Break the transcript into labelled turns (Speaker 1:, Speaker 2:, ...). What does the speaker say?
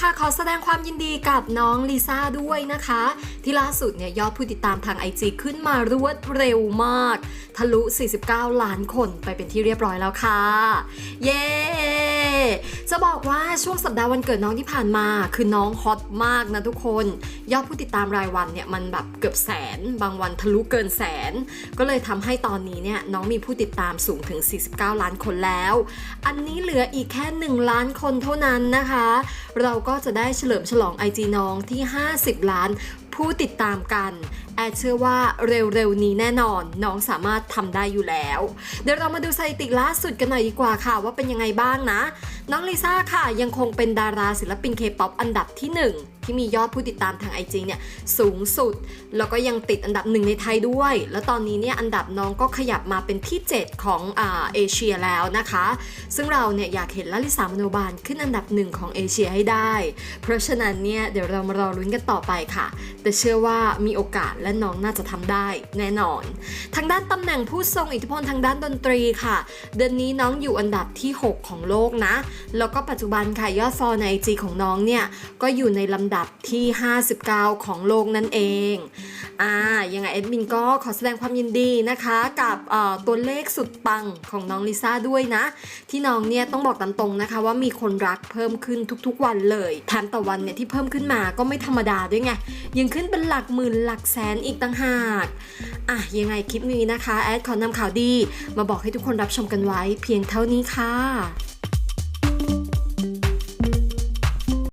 Speaker 1: ค่ะ ขอแสดงความยินดีกับน้องลิซ่าด้วยนะคะ ที่ล่าสุดเนี่ยยอดผู้ติดตามทาง IG ขึ้นมารวดเร็วมาก ทะลุ 49 ล้านคนไปเป็นที่เรียบร้อยแล้วค่ะ เย้ จะบอกว่าช่วงสัปดาห์วันเกิดน้องที่ผ่านมา คือน้องฮอตมากนะทุกคน ยอดผู้ติดตามรายวันเนี่ยมันแบบเกือบแสน บางวันทะลุเกินแสน ก็เลยทำให้ตอนนี้เนี่ยน้องมีผู้ติดตามสูงถึง 49 ล้านคนแล้ว อันนี้เหลืออีกแค่ 1 ล้านคนเท่านั้นนะคะ เราก็จะได้เฉลิมฉลอง IG น้องที่ 50 ล้าน ผู้ติดตามกัน แอดเชื่อว่าเร็วๆนี้แน่นอน น้องสามารถทำได้อยู่แล้ว เดี๋ยวเรามาดูสถิติล่าสุดกันหน่อยดีกว่าค่ะ ว่าเป็นยังไงบ้างนะ น้องลิซ่าค่ะยังคงเป็นดาราศิลปินเคป๊อปอันดับที่ 1ที่มียอดผู้ติดตามทาง IG เนี่ยสูงสุด แล้วก็ยังติดอันดับหนึ่งในไทยด้วย แล้วตอนนี้เนี่ยอันดับน้องก็ขยับมาเป็นที่ 7 ของอ่าเอเชียแล้วนะคะ ซึ่งเราเนี่ยอยากเห็นลลิสามโนบาลขึ้นอันดับหนึ่งของเอเชียให้ได้ เพราะฉะนั้นเนี่ยเดี๋ยวเรามารอลุ้นกันต่อไปค่ะแต่เชื่อว่ามีโอกาสและน้องน่าจะทำได้แน่นอน ทางด้านตำแหน่งผู้ทรงอิทธิพลทางด้านดนตรีค่ะ เดือนนี้น้องอยู่อันดับที่ 6 ของโลกนะ แล้วก็ปัจจุบันค่ะยอดฟอลใน IG ของน้องเนี่ย ก็อยู่ในลำดับที่ 59 ของโลกนั่นเองอ่ายังไงเอ็ดมินก็ขอแสดงความยินดีนะคะ กับตัวเลขสุดปังของน้องลิซ่าด้วยนะ ที่น้องเนี่ยต้องบอกตามตรงนะคะ ว่ามีคนรักเพิ่มขึ้นทุกๆวันเลยแถมต่อวันเนี่ยที่เพิ่มขึ้นมาก็ไม่ธรรมดาด้วยไงยังขึ้นเป็นหลักหมื่นหลักแสนอีกต่างหากอะยังไงคลิปนี้นะคะ แอดขอนำข่าวดี มาบอกให้ทุกคนรับชมกันไว้เพียงเท่านี้ค่ะ